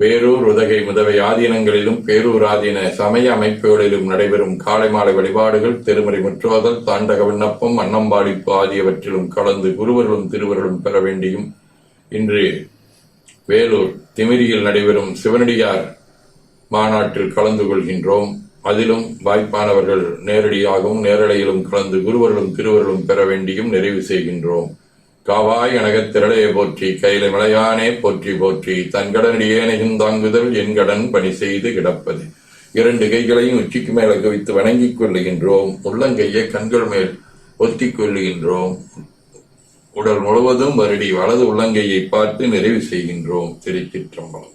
பேரூர் உதகை முதவை ஆதீனங்களிலும் பேரூர் ஆதீன சமய அமைப்புகளிலும் நடைபெறும் காலை மாலை வழிபாடுகள் திருமறை முற்றோதல் தாண்டக விண்ணப்பம் அன்னம்பாடிப்பு ஆகியவற்றிலும் கலந்து குருவர்களும் திருவர்களும் பெற வேண்டியும் இன்று வேலூர் திமிரியில் நடைபெறும் சிவனடியார் மாநாட்டில் கலந்து கொள்கின்றோம். அதிலும் வாய்ப்பானவர்கள் நேரடியாகவும் நேரலையிலும் கலந்து குருவர்களும் திருவர்களும் பெற வேண்டியும் நிறைவு செய்கின்றோம். காவாய் அனகத் திரளையை போற்றி கையில விளையானே போற்றி போற்றி தன் கடனடியே நெகிந்தாங்குதல் என் கடன் பணி செய்து கிடப்பது. இரண்டு கைகளையும் உச்சிக்கு மேல குவித்து வணங்கிக் கொள்ளுகின்றோம். உள்ளங்கையை கண்கள் மேல் ஒத்திக் கொள்ளுகின்றோம். உடல் முழுவதும் வருடி வலது உள்ளங்கையை பார்த்து நிறைவு செய்கின்றோம். திருச்சிற்றம்பலம்.